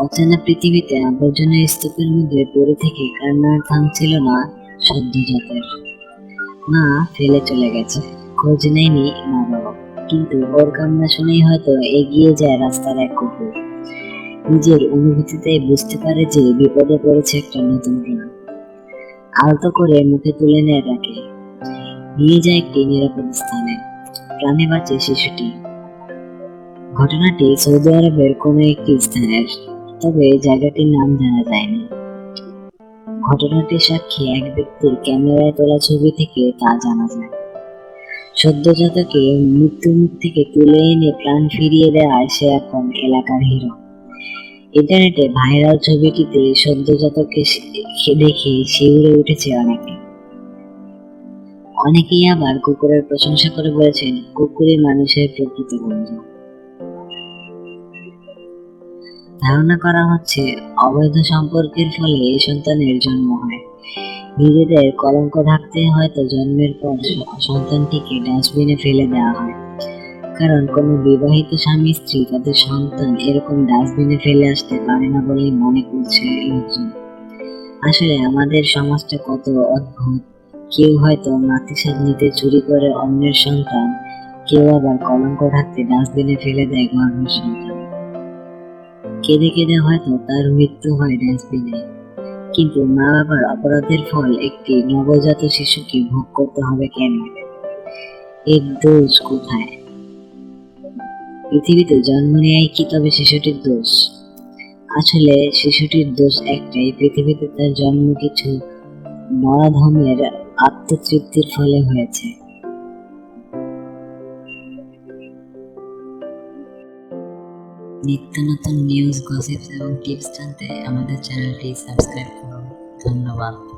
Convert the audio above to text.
অচেনা পৃথিবীতে আবর্জনা স্তূপের মধ্যে পড়ে থেকে কান্নার থাম ছিল না সদ্যজাতের মা ফেলে চলে গেছে। খোঁজ নেয়নি মা বাবা কিন্তু ওর কান্না শুনেই হয়তো এগিয়ে যায় রাস্তার এক কুকুর। নিজের অনুভূতিতে বুঝতে পারে যে বিপদে পড়েছে একটা নতুন প্রাণ। আলতো করে মুখে তুলে নেয় তাকে। নিয়ে যায় একটি নিরাপদ স্থানে। প্রাণে বাঁচে শিশুটি। ঘটনাটি সৌদি আরবের কোনো একটি স্থানের তবে জায়গাটির নাম জানা যায়নি। ঘটনাটির সাক্ষী এক ব্যক্তির ক্যামেরায় তোলা ছবি থেকে তা জানা যায়। সদ্যজাতকে মৃত্যুর মুখ থেকে তুলে এনে প্রাণ ফিরিয়ে দেওয়ায় সে এখন এলাকার হিরো। ইন্টারনেটে ভাইরাল ছবিটিতে সদ্যজাতকে দেখে শিউরে উঠেছে অনেকে। অনেকেই আবার কুকুরের প্রশংসা করে বলেছেন, কুকুরই মানুষের প্রকৃত বন্ধু। ধারণা করা হচ্ছে অবৈধ সম্পর্কের ফলে এই সন্তানের জন্ম হয়। নিজেদের কলঙ্ক ঢাকতে হয়তো জন্মের পর সন্তানটিকে ডাস্টবিনে ফেলে দেওয়া হয়। কারণ কোনো বিবাহিত স্বামী স্ত্রী তাদের সন্তান এরকম ডাস্টবিনে ফেলে আসতে পারে না বলেই মনে করছে লোকজন। আসলে আমাদের সমাজটা কত অদ্ভুত। কেউ হয়তো নাতিসাজ নিতে চুরি করে অন্যের সন্তান, কেউ আবার কলঙ্ক ঢাকতে ডাস্টবিনে ফেলে দেয় গর্ভের সন্তান। কেঁদে কেঁদে হয়তো তার মৃত্যু হয় ডাস্টবিনে। কিন্তু মা বাবার অপরাধের ফল একটি নবজাত শিশুকে ভোগ করতে হবে কেন? এর দোষ কোথায়? পৃথিবীতে জন্ম নেয় কি তবে শিশুটির দোষ? আসলে শিশুটির দোষ একটাই, পৃথিবীতে তার জন্ম কিছু নরাধমের আত্মতৃপ্তির ফলে হয়েছে। নিত্য নতুন নিউজ গসিপস এবং টিপস জানতে আমাদের চ্যানেলটি সাবস্ক্রাইব করুন। ধন্যবাদ।